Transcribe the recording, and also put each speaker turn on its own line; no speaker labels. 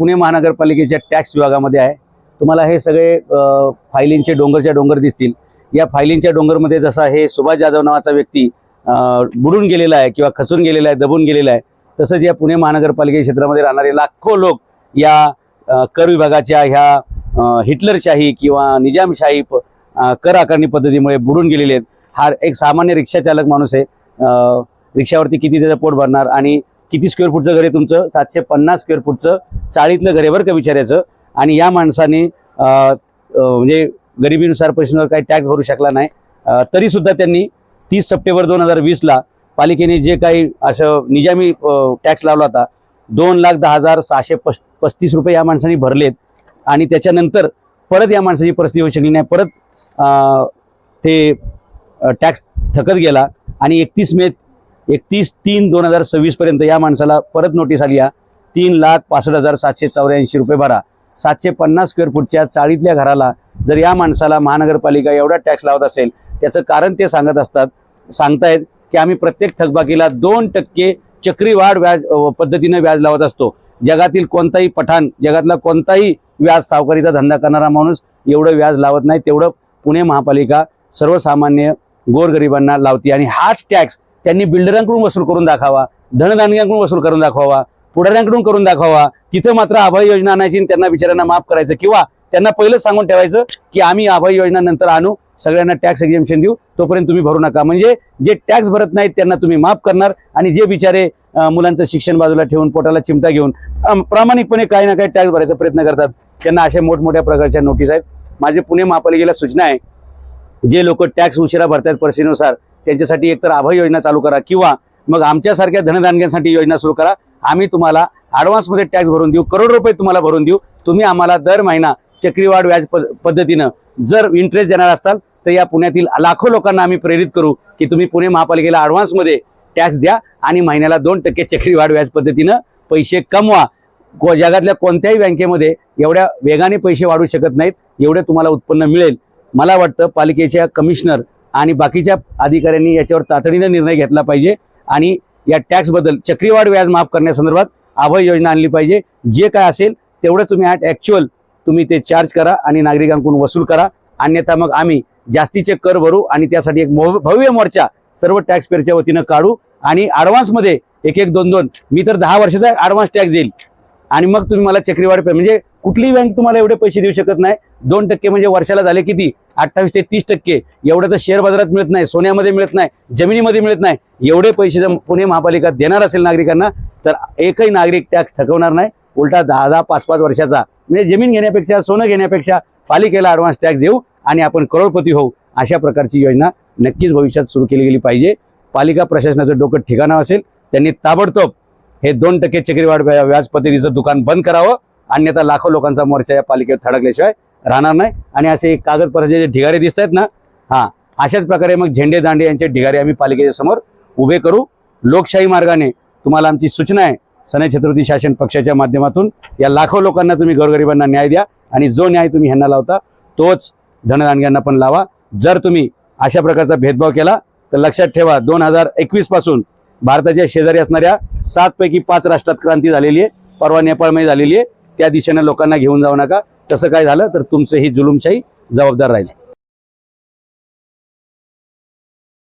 पुणे महानगरपालिकेच्या टॅक्स विभागामध्ये आहे. तुम्हाला हे सगळे फायलींचे डोंगरच्या डोंगर दिसतील. या फायलींच्या डोंगरमध्ये जसा हे सुभाष जाधव नावाचा व्यक्ती बुडून गेलेला आहे किंवा खचून गेलेला आहे दबून गेलेला आहे. तसंच या पुणे महानगरपालिके क्षेत्रामध्ये राहणारे लाखो लोक या कर विभागाच्या ह्या हिटलरशाही किंवा निजामशाही कर आकारणी पद्धतीमुळे बुडून गेलेले आहेत. हा एक सामान्य रिक्षाचालक माणूस आहे. रिक्षावरती किती त्याचं पोट भरणार आणि किती स्क्वेअर फूटचं घर आहे तुमचं? सातशे पन्नास स्क्वेअर फूटचं चाळीतलं घर आहे बरं का विचारायचं आणि या माणसाने म्हणजे गरिबीनुसार पैशांवर काही टॅक्स भरू शकला नाही. तरीसुद्धा त्यांनी तीस सप्टेंबर दोन हजार वीसला पालिकेने जे काही असं निजामी टॅक्स लावला होता दोन लाख दहा हजार सहाशे पस पस्तीस रुपये या माणसाने भरलेत. आणि त्याच्यानंतर परत या माणसाची परिस्थिती होऊ शकली नाही. परत ते टॅक्स थकत गेला. आणि एकतीस मे एकतीस तीन दोन हजार सव्वीसपर्यंत या माणसाला परत नोटीस आली आहे. तीन लाख पासष्ट हजार सातशे चौऱ्याऐंशी रुपये भरा. सातशे पन्नास स्क्वेअर फूटच्या चाळीतल्या घराला जर या माणसाला महानगरपालिका एवढा टॅक्स लावत असेल त्याचं कारण ते सांगत असतात सांगतायत की आम्ही प्रत्येक थकबाकीला दोन टक्के चक्रीवाढ व्याज पद्धतीने पद्धतीनं व्याज लावत असतो. जगातील कोणताही पठाण जगातला कोणताही व्याज सावकारीचा धंदा करणारा माणूस एवढं व्याज लावत नाही तेवढं पुणे महापालिका सर्वसामान्य गोरगरिबांना लावते आणि हाच टॅक्स त्यांनी बिल्डरांकडून वसूल करून दाखवा धनधान्यांकडून वसूल करून दाखवावा पुढाऱ्यांकडून करून दाखवावा तिथं मात्र आभाई योजना आणायची आणि त्यांना बिचाऱ्यांना माफ करायचं किंवा त्यांना पहिलंच सांगून ठेवायचं की आम्ही आभाई योजना नंतर आणू. सगळ्यांना टॅक्स एक्झिबिशन देऊ. तोपर्यंत तुम्ही भरू नका. म्हणजे जे टॅक्स भरत नाहीत त्यांना तुम्ही माफ करणार आणि जे बिचारे मुलांचं शिक्षण बाजूला ठेवून पोटाला चिमटा घेऊन प्रामाणिकपणे काही ना काही टॅक्स भरायचा प्रयत्न करतात. त्यांना अशा मोठमोठ्या प्रकारच्या नोटीस आहेत. माझे पुणे महापालिकेला सूचना आहे जे लोक टॅक्स उशिरा भरतात परिस्थितीनुसार त्यांच्यासाठी एकतर अभय योजना चालू करा किंवा मग आमच्यासारख्या धनदानग्यांसाठी योजना सुरू करा. आम्ही तुम्हाला ॲडव्हान्समध्ये टॅक्स भरून देऊ करोड रुपये तुम्हाला भरून देऊ. तुम्ही आम्हाला दर महिना चक्रीवाढ व्याज पद्धतीनं जर इंटरेस्ट देणार असाल तर या पुण्यातील लाखो लोकांना आम्ही प्रेरित करू की तुम्ही पुणे महापालिकेला ॲडव्हान्समध्ये टॅक्स द्या आणि महिन्याला दोन टक्के चक्रीवाढ व्याज पद्धतीनं पैसे कमवा. को- जगातल्या कोणत्याही बँकेमध्ये एवढ्या वेगाने पैसे वाढू शकत नाहीत एवढे तुम्हाला उत्पन्न मिळेल. मला वाटतं पालिकेच्या कमिशनर आणि बाकीच्या अधिकाऱ्यांनी याच्यावर तातडीनं निर्णय घेतला पाहिजे आणि या टॅक्सबद्दल चक्रीवाढ व्याज माफ करण्यासंदर्भात आभय योजना आणली पाहिजे. जे काय असेल तेवढं तुम्ही ॲट ॲक्च्युअल तुम्ही ते चार्ज करा आणि नागरिकांकडून वसूल करा. अन्यथा मग आम्ही जास्तीचे कर भरू आणि त्यासाठी एक भव्य मोर्चा सर्व टॅक्स पेअरच्या वतीनं काढू आणि ॲडव्हान्समध्ये एक एक दोन दोन मी तर दहा वर्षाचा ॲडव्हान्स टॅक्स देईल. आणि मग तुम्ही मला चक्रीवाढ पे म्हणजे कुठलीही बँक तुम्हाला एवढे पैसे देऊ शकत नाही. दोन टक्के म्हणजे वर्षाला झाले किती? अठ्ठावीस ते तीस टक्के. एवढं तर शेअर बाजारात मिळत नाही सोन्यामध्ये मिळत नाही जमिनीमध्ये मिळत नाही. एवढे पैसे जर पुणे महापालिका देणार असेल नागरिकांना तर एकही नागरिक टॅक्स थकवणार नाही. उलटा दहा दहा पाच पाच वर्षाचा. म्हणजे जमीन घेण्यापेक्षा सोनं घेण्यापेक्षा पालिकेला ॲडव्हान्स टॅक्स देऊ आणि आपण करोडपती होऊ अशा प्रकारची योजना नक्कीच भविष्यात सुरू केली गेली पाहिजे. पालिका प्रशासनाचं डोकं ठिकाणं असेल त्यांनी ताबडतोब हे दोन टक्के चक्रीवाढ व्याजपद्धतीचं व्याज पद्धतीचं दुकान बंद करावं. अन्यथा लाखो लोकांचा मोर्चा या पालिकेत थडकल्याशिवाय राहणार नाही. आणि असे कागदपत्राचे जे ढिगारे दिसत आहेत ना हा अशाच प्रकारे मग झेंडे दांडे यांचे ढिगारे आम्ही पालिकेच्या समोर उभे करू. लोकशाही मार्गाने तुम्हाला आमची सूचना आहे सनय छत्रपती शासन पक्षाच्या माध्यमातून या लाखो लोकांना तुम्ही गोरगरिबांना न्याय द्या आणि जो न्याय तुम्ही ह्यांना लावता तोच धनदानग्यांना पण लावा. जर तुम्ही अशा प्रकारचा भेदभाव केला तर लक्षात ठेवा दोन हजार एकवीसपासून भारताच्या शेजारी असणाऱ्या सातपैकी पाच राष्ट्रात क्रांती झालेली आहे परवा नेपाळमध्ये झालेली आहे. त्या दिशेनं लोकांना घेऊन जाऊ नका. तसं काय झालं तर तुमचं ही जुलुमशाही जबाबदार राहील.